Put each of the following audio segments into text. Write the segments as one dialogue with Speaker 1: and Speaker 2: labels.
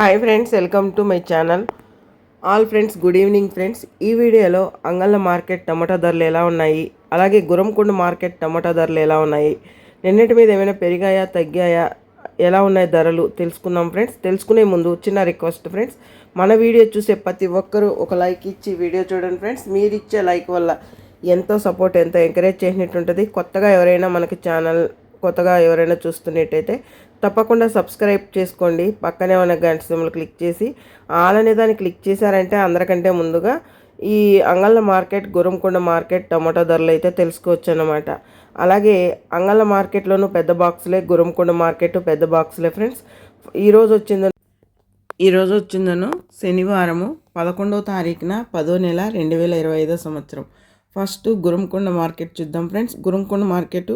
Speaker 1: Hi friends welcome to my channel all friends good evening friends ఈ వీడియోలో అంగళ్ళ market టమాటా ధరలు ఎలా ఉన్నాయి? అలాగే గురంకొండ మార్కెట్ టమాటా ధరలు ఎలా ఉన్నాయి? నిన్నటి మీద ఏమైనా పెరిగాయా తగ్గాయా? ఎలా ఉన్నాయి ధరలు? తెలుసుకుందాం ఫ్రెండ్స్ తెలుసుకునే ముందు చిన్న రిక్వెస్ట్ ఫ్రెండ్స్ మన వీడియో చూసే ప్రతి ఒక్కరూ ఒక లైక్ ఇచ్చి వీడియో చూడండి ఫ్రెండ్స్ మీరు ఇచ్చే లైక్ వల్ల ఎంతో సపోర్ట్ ఎంతో ఎంకరేజ్ చేసినట్టు ఉంటుంది కొత్తగా ఎవరైనా మనకి ఛానల్ కొత్తగా ఎవరైనా చూస్తున్నట్టయితే తప్పకుండా సబ్స్క్రైబ్ చేసుకోండి. పక్కనే ఉన్న గంట సింబల్ క్లిక్ చేసి ఆల్ అనే దాన్ని క్లిక్ చేశారంటే అందరికంటే ముందుగా ఈ Angalla market Gurramkonda market tomato ధరలు అయితే తెలుసుకోవచ్చు అన్నమాట అలాగే అంగళ్ళ మార్కెట్లోనూ పెద్ద బాక్సులే గురంకొండ మార్కెట్ పెద్ద బాక్సులే ఫ్రెండ్స్. ఈరోజు వచ్చిందను ఈరోజు వచ్చిందను శనివారము పదకొండవ తారీఖున పదో నెల రెండు వేల ఇరవై ఐదో సంవత్సరం. ఫస్ట్ గురంకొండ మార్కెట్ చూద్దాం ఫ్రెండ్స్. గురంకొండ మార్కెట్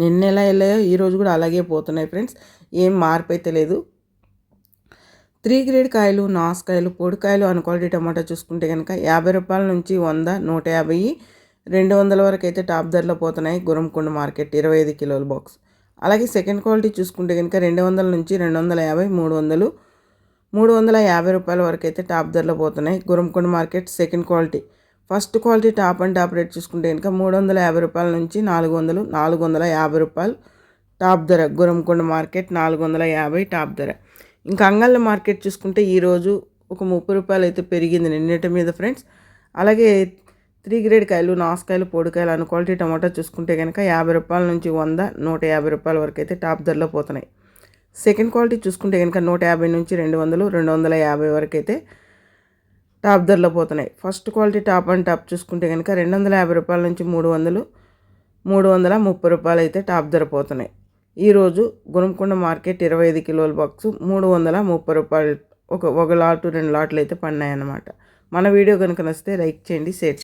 Speaker 1: నిన్న ఎలా వెళ్ళాయో ఈరోజు కూడా అలాగే పోతున్నాయి ఫ్రెండ్స్. ఏం మార్పు అయితే లేదు. త్రీ గ్రేడ్ కాయలు నాసుకాయలు పొడికాయలు అన్ క్వాలిటీ టమాటా చూసుకుంటే కనుక యాభై రూపాయల నుంచి వంద నూట యాభై రెండు వందల వరకు అయితే టాప్ ధరలో పోతున్నాయి గురంకొండ మార్కెట్ ఇరవై ఐదు కిలోల బాక్స్. అలాగే సెకండ్ క్వాలిటీ చూసుకుంటే కనుక రెండు వందల నుంచి రెండు వందల యాభై మూడు వందలు మూడు వందల యాభై రూపాయల వరకు అయితే టాప్ ధరలో పోతున్నాయి Gurramkonda market second quality. First quality top and top rate చూసుకుంటే ఇంకా మూడు వందల యాభై రూపాయల నుంచి నాలుగు వందలు నాలుగు వందల యాభై రూపాయలు. టాప్ ధర గురంకొండ మార్కెట్ నాలుగు వందల యాభై టాప్ ధర. ఇంకా అంగళ్ళ మార్కెట్ చూసుకుంటే ఈరోజు ఒక ముప్పై రూపాయలు అయితే పెరిగింది నిన్నటి మీద ఫ్రెండ్స్. అలాగే త్రీ గ్రేడ్ కాయలు నాసుకాయలు పొడికాయలు అను క్వాలిటీ టమాటా చూసుకుంటే కనుక యాభై రూపాయల నుంచి వంద నూట యాభై రూపాయల వరకు అయితే టాప్ ధరలో పోతున్నాయి. సెకండ్ క్వాలిటీ చూసుకుంటే కనుక నూట యాభై నుంచి రెండు వందలు రెండు వందల యాభై వరకు అయితే టాప్ ధరలో పోతున్నాయి. First quality top and top చూసుకుంటే కనుక రెండు వందల యాభై రూపాయల నుంచి మూడు వందలు మూడు వందల ముప్పై రూపాయలు అయితే టాప్ ధర పోతున్నాయి. ఈరోజు గుణంకొండ మార్కెట్ ఇరవై ఐదు కిలోల బాక్స్ మూడు వందల ముప్పై రూపాయలు ఒక ఒక లాటు రెండు లాట్లు అయితే పడినాయన్నమాట. మన వీడియో కనుక నచ్చితే లైక్ చేయండి షేర్